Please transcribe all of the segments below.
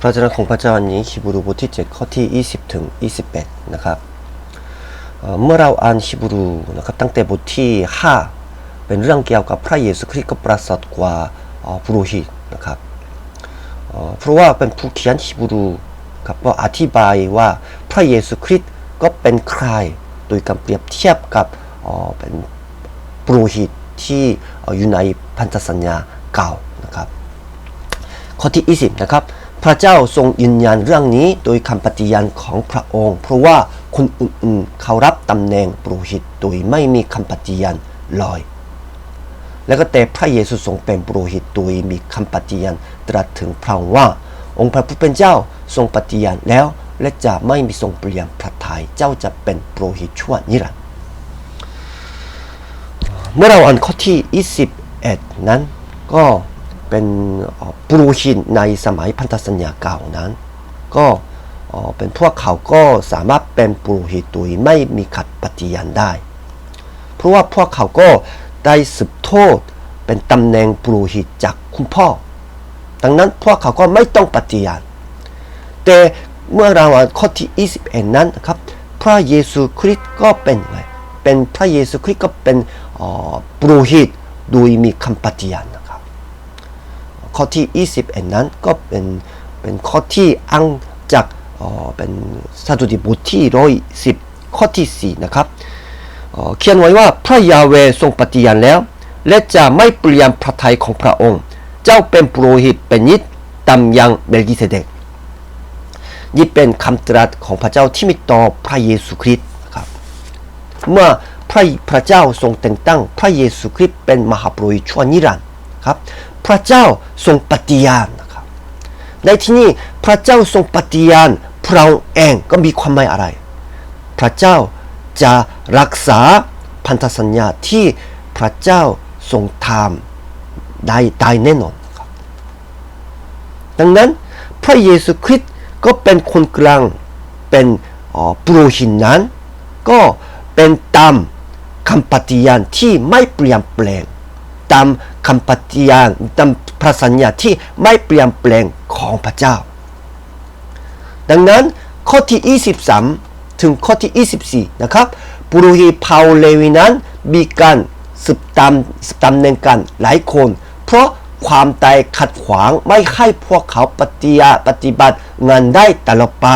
พระเจ้าของพระเจ้าอันนี้ฮีบรูบทที่ 7 ข้อที่ 20 ถึง 21 นะครับเเมื่อเราอ่านฮีบรูนะครับตั้งแต่บทที่ 5 เป็นเรื่องเกี่ยวกับพระเยซูคริสต์ก็ประสริฐกว่าปุโรหิตนะครับเเพราะว่าเป็นผู้เขียนฮีบรูครับก็อธิบายว่าพระเยซูคริสต์ก็เป็นใครโดยการเปรียบเทียบกับเเป็นปุโรหิตที่เอ่ออยู่ในพันธสัญญาเก่านะครับข้อที่ 20 นะครับ พระเจ้าทรงยืนยันเรื่องนี้โดยคำปฏิญาณของพระองค์ เพราะว่าคนอื่นๆ เขารับตำแหน่งปุโรหิตโดยไม่มีคำปฏิญาณลอย แล้วก็แต่พระเยซูทรงเป็นปุโรหิตโดยมีคำปฏิญาณตรัสถึงพระองค์ว่า องค์พระผู้เป็นเจ้าทรงปฏิญาณแล้วและจะไม่มีทรงเปลี่ยนพระทัยเจ้าจะเป็นปุโรหิตชั่วนิรันดร์เมื่อเราอ่านข้อที่ 21 นั้นก็ เป็นปุโรหิตในสมัยพันธสัญญาเก่านั้น ก็เป็นพวกเขาก็สามารถเป็นปุโรหิตโดยไม่มีขัดปฏิญาณได้ เพราะว่าพวกเขาก็ได้สืบโทษเป็นตำแหน่งปุโรหิตจากคุณพ่อ ดังนั้นพวกเขาก็ไม่ต้องปฏิญาณ แต่เมื่อเราอ่านข้อที่21นั้นนะครับ พระเยซูคริสต์ก็เป็นไงเป็นพระเยซูคริสต์ก็เป็นปุโรหิตโดยมีคำปฏิญาณนะ ข้อที่ 21 นั้นก็เป็นเป็นข้อที่อ้างจากเป็นสดุดีบทที่ร้อยสิบข้อที่ 4 นะครับเขียนไว้ว่าพระยาเวทรงปฏิญาณแล้ว และจะไม่เปลี่ยนพระทัยของพระองค์ เจ้าเป็นปุโรหิตเป็นนิดตามยังเมลกิเสเดกนี่เป็นคำตรัสของพระเจ้าที่มีต่อพระเยซูคริสต์นะครับเมื่อพระพระเจ้าทรงแต่งตั้งพระเยซูคริสต์เป็นมหาปุโรหิตชั่วนิรันดร์ครับ พระเจ้าทรงปฏิญาณนะครับ ในที่นี้พระเจ้าทรงปฏิญาณพระองค์เองก็มีความหมายอะไร พระเจ้าจะรักษาพันธสัญญาที่พระเจ้าทรงทำได้ไดแน่นอนครับดังนั้นพระเยซูคริสต์ก็เป็นคนกลางเป็นปุโรหิตนั้น ก็เป็นตามคำปฏิญาณที่ไม่เปลี่ยนแปลง ตามคำปฏิญาณตามพระสัญญาที่ไม่เปลี่ยนแปลงของพระเจ้า ดังนั้นข้อที่ 23 ถึงข้อที่ 24 นะครับปุโรหิตเผาเลวีนั้นมีการสืบตามสืบตามเนื่องกันหลายคน เพราะความตายขัดขวางไม่ให้พวกเขาปฏิยาปฏิบัติงานได้ตลอดไป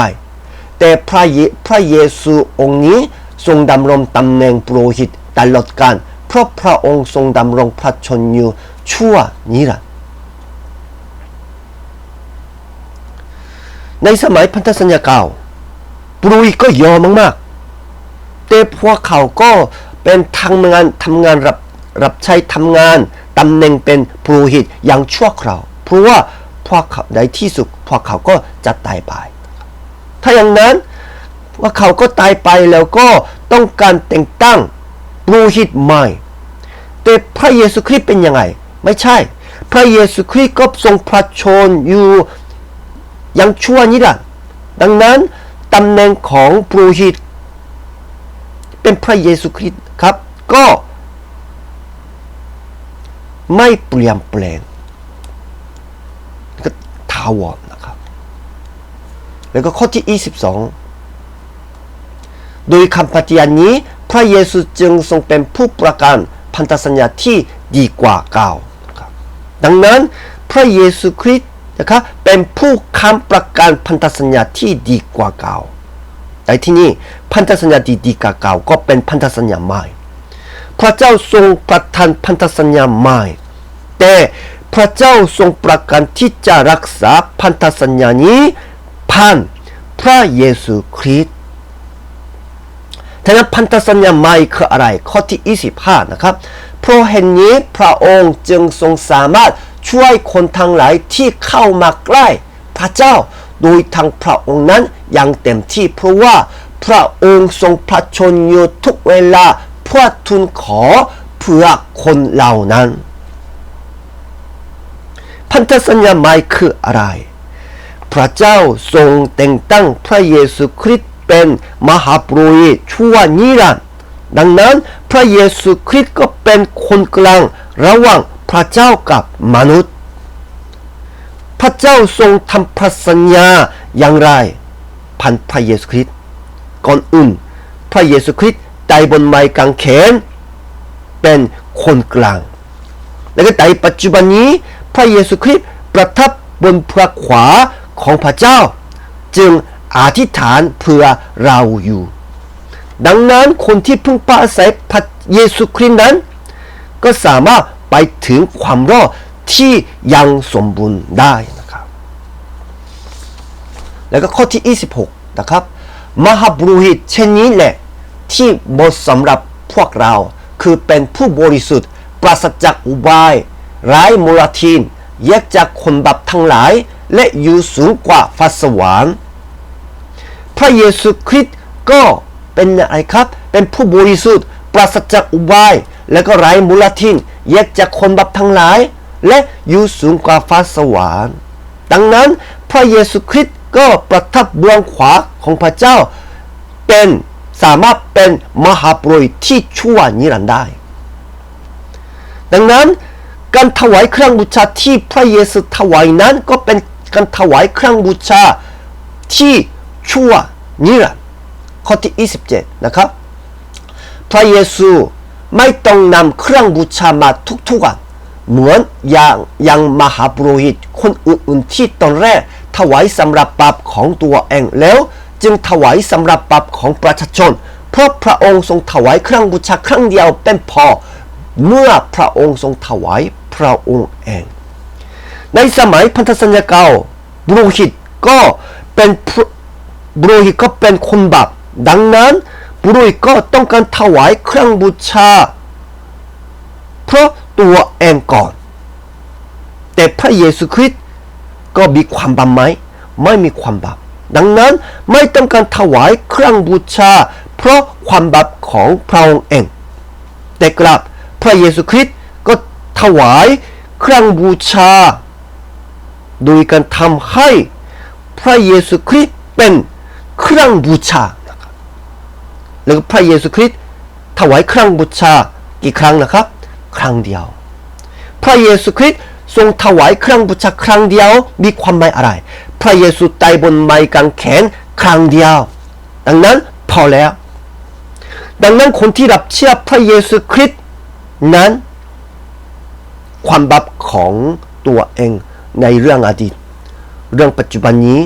แต่พระเยพระเยซูองค์นี้ทรงดำรงตำแหน่งปุโรหิตตลอดกาล เพราะพระองค์ทรงดำรงพระชนอยู่ชั่วนิรันดร์ในสมัยพันธสัญญาเก่าปรหิตก็ยอมมากๆ แต่พวกเขาก็เป็นทำงานทำงานรับรับใช้ทำงานตำแหน่งเป็นปุหิตอย่างชั่วคราวเพราะว่าพวกเขาในที่สุดพวกเขาก็จะตายไป ถ้าอย่างนั้นว่าเขาก็ตายไปแล้วก็ต้องการแต่งตั้ง รหิตใหม่ แต่พระเยซูคริสต์เป็นยังไง ไม่ใช่ พระเยซูคริสต์ก็ทรงพระชนอยู่ย่างชั่วนิรันดร์ดังนั้นตำแหน่งของปุโรหิต เป็นพระเยซูคริสต์ครับ ก็ ไม่เปลี่ยนแปลงก็ทาวรนะครับ แล้วก็ข้อที่ 22 โดยคำปฏิญาณนี้ พระเยซูจึงทรงเป็นผู้ประกันพันธสัญญาที่ดีกว่าเก่าครับดังนั้นพระเยซูคริสต์นะครับเป็นผู้ค้ำประกันพันธสัญญาที่ดีกว่าเก่าแต่ที่นี่พันธสัญญาดีดีกว่าเก่าก็เป็นพันธสัญญาใหม่ พระเจ้าทรงประทานพันธสัญญาใหม่ แต่พระเจ้าทรงประกันที่จะรักษาพันธสัญญานี้ผ่านพระเยซูคริสต์ ท่านั้นพันธสัญญาใหม่คืออะไร ข้อที่ 25 นะครับ เพราะเห็นนี้พระองค์จึงทรงสามารถช่วยคนทั้งหลายที่เข้ามาใกล้พระเจ้า โดยทางพระองค์นั้นอย่างเต็มที่เพราะว่าพระองค์ทรงพระชนอยู่ทุกเวลาเพื่อทูลขอเพื่อคนเหล่านั้น พันธสัญญาใหม่คืออะไร พระเจ้าทรงแต่งตั้งพระเยซูคริสต์ เป็นมหาปรหิตชั่วนิรันดร์ดังนั้นพระเยซูคริสต์ก็เป็นคนกลางระหว่างพระเจ้ากับมนุษย์ พระเจ้าทรงทำพระสัญญาอย่างไรพันพระเยซูคริสต์ก่อนอื่น พระเยซูคริสต์ตายบนไม้กางเขนเป็นคนกลาง แล้วก็ในปัจจุบันนี้พระเยซูคริสต์ประทับบนพระขวาของพระเจ้า จึง อธิษฐานเพื่อเราอยู่ ดังนั้นคนที่พึ่งพาอาศัยพระเยซูคริสต์นั้น ก็สามารถไปถึงความรอดที่ยังสมบูรณ์ได้นะครับ แล้วก็ข้อที่ 26 นะครับ มหาบุรุษเช่นนี้แหละที่เหมาะสำหรับพวกเราคือเป็นผู้บริสุทธิ์ปราศจากอุบายไร้มลทินแยกจากคนบาปทั้งหลาย และอยู่สูงกว่าฟ้าสวรรค์ พระเยซูคริสต์ก็เป็นอะไรครับ เป็นผู้บริสุทธิ์ปราศจากอุบาย และก็ไร้มูลทินแยกจากคนบาปทั้งหลาย และอยู่สูงกว่าฟ้าสวรรค์ดังนั้นพระเยซูคริสต์ก็ประทับเบื้องขวาของพระเจ้า เป็นสามารถเป็นมหาบุรุษที่ชั่วนิรันดร์ได้ ดังนั้นการถวายเครื่องบูชาที่พระเยซูถวายนั้นก็เป็นการถวายเครื่องบูชาที่ ชั่วนิรันดร์ข้อที่ 27 นะครับ พระเยซูไม่ต้องนำเครื่องบูชามาทุกๆวันเหมือนอย่างย่างมหาปรหิตคนอื่นๆที่ตอนแรกถวายสำหรับบาปของตัวเองแล้ว จึงถวายสำหรับบาปของประชาชน เพราะพระองค์ทรงถวายเครื่องบูชาครั้งเดียวเป็นพอ เมื่อพระองค์ทรงถวายพระองค์เอง ในสมัยพันธสัญญาเก่าบุโรหิตก็เป็น บุโรหิก็เป็นคนบาปดังนั้นบุโรหิก็ต้องการถวายเครื่องบูชา เพราะตัวเองก่อน แต่พระเยซูคริสต์ก็มีความบาปไหม ไม่มีความบาปดังนั้นไม่ต้องการถวายเครื่องบูชา เพราะความบาปของพระองค์เอง แต่กลับพระเยซูคริสต์ก็ถวายเครื่องบูชา โดยการทำให้พระเยซูคริสต์เป็น เครื่องบูชานะครับแล้วก็พระเยซูคริสต์ถวายเครื่องบูชากี่ครั้งนะครับ ครั้งเดียว พระเยซูคริสต์ทรงถวายเครื่องบูชาครั้งเดียวมีความหมายอะไร พระเยซูตายบนไม้กางเขนครั้งเดียว ดังนั้นพอแล้ว ดังนั้นคนที่รับเชื่อพระเยซูคริสต์นั้น ความบาปของตัวเองในเรื่องอดีต เรื่องปัจจุบันนี้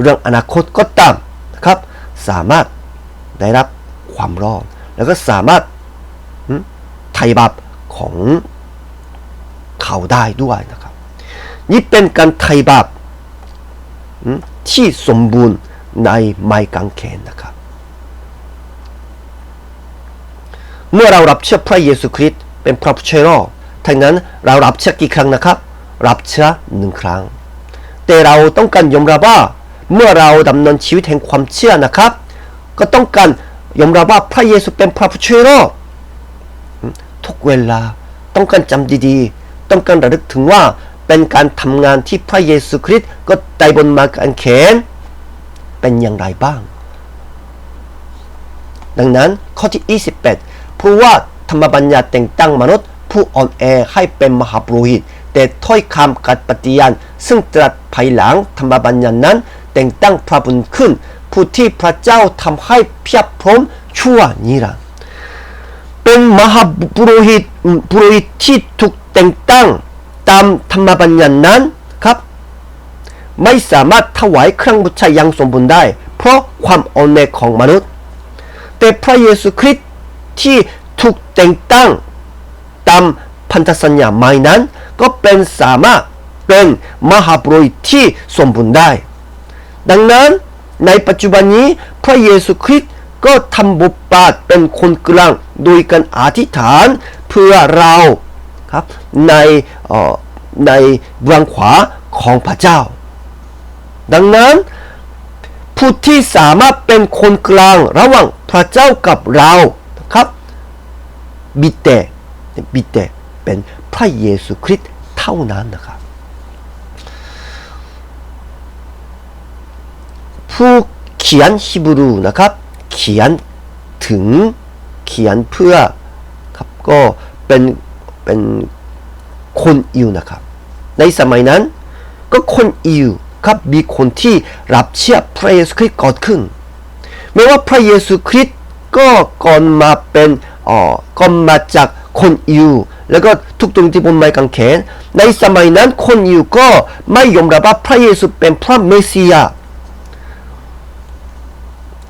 เรื่องอนาคตก็ตาม นะครับ สามารถได้รับความรอด แล้วก็สามารถไถ่บาปของเขาได้ด้วยนะครับนี่เป็นการไถ่บาปที่สมบูรณ์ในไม้กางเขนนะครับ เมื่อเรารับเชื่อพระเยซูคริสต์เป็นพระผู้ช่วยรอดทั้งนั้นเรารับเชื่อกี่ครั้งนะครับ รับเชื่อหนึ่งครั้ง แต่เราต้องการยอมรับว่า เมื่อเราดำเนินชีวิตแห่งความเชื่อนะครับ ก็ต้องการยอมรับว่าพระเยซูเป็นพระผู้ช่วยรอดทุกเวลาต้องการจำดีๆ ต้องการระลึกถึงว่าเป็นการทำงานที่พระเยซูคริสต์ก็ไตายบนม้กางเขนเป็นอย่างไรบ้าง ดังนั้นข้อที่ 28เพราะว่าธรรมบัญญัติแต่งตั้งมนุษย์ ผู้อ่อนแอให้เป็นมหาปรหิตแต่ถ้อยคำกัดปฏิญาณซึ่งตรัสภายหลังธรรมบัญญัตินั้น แต่งตั้งพระบุญขึ้น ผู้ที่พระเจ้าทำให้เพียบพร้อมชั่วนิรันดร์เป็นมหาปุรหิตปุรหิตที่ถูกแต่งตั้งตามธรรมบัญญัตินั้นครับ ไม่สามารถถวายเครื่องบูชาอย่างสมบูรณ์ได้ เพราะความอ่อนแอของมนุษย์ แต่พระเยซูคริสต์ที่ถูกแต่งตั้งตามพันธสัญญาใหม่นั้น ก็เป็นสามารถเป็นมหาปุรหิตที่สมบูรณ์ได้ ดังนั้นในปัจจุบันนี้พระเยซูคริสต์ก็ทำบทบาทเป็นคนกลางโดยการอธิษฐานเพื่อเราครับในเอ่อในเบื้องขวาของพระเจ้า ดังนั้นผู้ที่สามารถเป็นคนกลางระหว่างพระเจ้ากับเราครับบิดแต่บิดแต่เป็นพระเยซูคริสต์เท่านั้นนะครับ ผู้เขียนฮิบรูนะครับ เขียนถึงเขียนเพื่อครับก็เป็นเป็นคนอิวนะครับ ในสมัยนั้นก็คนอิวครับมีคนที่รับเชื่อพระเยซูคริสต์ก่อนขึ้นไม่ว่าพระเยซูคริสต์ก็ก่อนมาเป็นอ๋อก็มาจากคนอิวแล้วก็ทุกตรงที่บนไม้กางเขนในสมัยนั้นคนอิวก็ไม่ยอมรับว่าพระเยซูเป็นพระเมสสิยา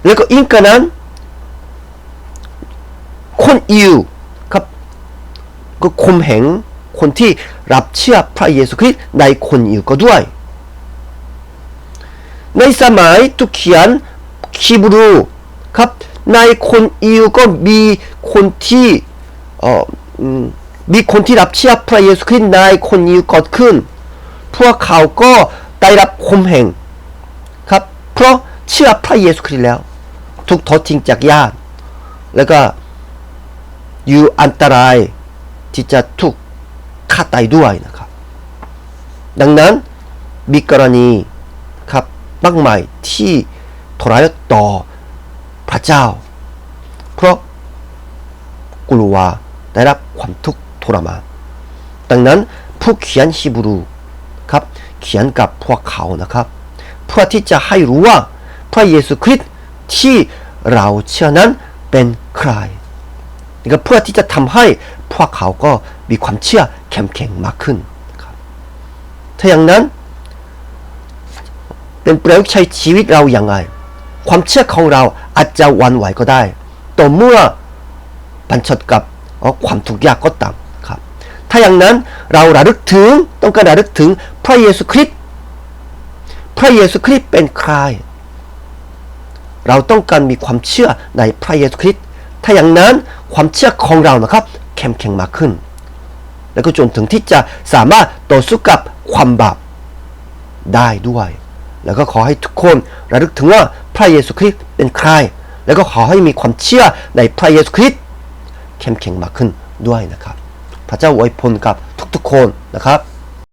แล้วก็อิงกันนั้น คนอิวครับก็คุมเหงคนที่รับเชื่อพระเยซูคริสต์ในคนอิวก็ด้วย ในสมัยทุกเขียนคีบรูครับในคนอิวก็มีคนที่เอ่อมีคนที่รับเชื่อพระเยซูคริสต์ในคนอิวเก่อนขึ้น พวกเขาก็ได้รับคุมเหงครับ เพราะเชื่อพระเยซูคริสต์แล้ว ทุกทดทิ้งจากญาติ แล้วก็อยู่อันตรายที่จะถูกฆ่าตายด้วยนะครับ ดังนั้นมีกรณีครับมากมายที่ทรายต่อพระเจ้า เพราะกลัวได้รับความทุกข์ทรมานดังนั้นผู้เขียนฮีบรูครับเขียนกับพวกเขานะครับ เพื่อที่จะให้รู้ว่าพระเยซูคริสต์ ที่เราเชื่อนั้นเป็นใครนี่ก็เพื่อที่จะทำให้พวกเขาก็มีความเชื่อเข้มแข็งมากขึ้นครับถ้าอย่างนั้น เป็นประโยชน์ใช้ชีวิตเราอย่างไรความเชื่อของเราอาจจะวันไหวก็ได้ต่อเมื่อบัญชดกับความทุกข์ยากก็ตามครับ ถ้าอย่างนั้นเราระลึกถึงต้องการระลึกถึงพระเยซูคริสต์พระเยซูคริสต์เป็นใคร เราต้องการมีความเชื่อในพระเยซูคริสต์ถ้าอย่างนั้นความเชื่อของเรานะครับเข้มแข็งมากขึ้น แล้วก็จนถึงที่จะสามารถต่อสู้กับความบาปได้ด้วย แล้วก็ขอให้ทุกคนระลึกถึงว่าพระเยซูคริสต์เป็นใคร แล้วก็ขอให้มีความเชื่อในพระเยซูคริสต์เข้มแข็งมากขึ้นด้วยนะครับ พระเจ้าอวยพรกับทุกๆคนนะครับ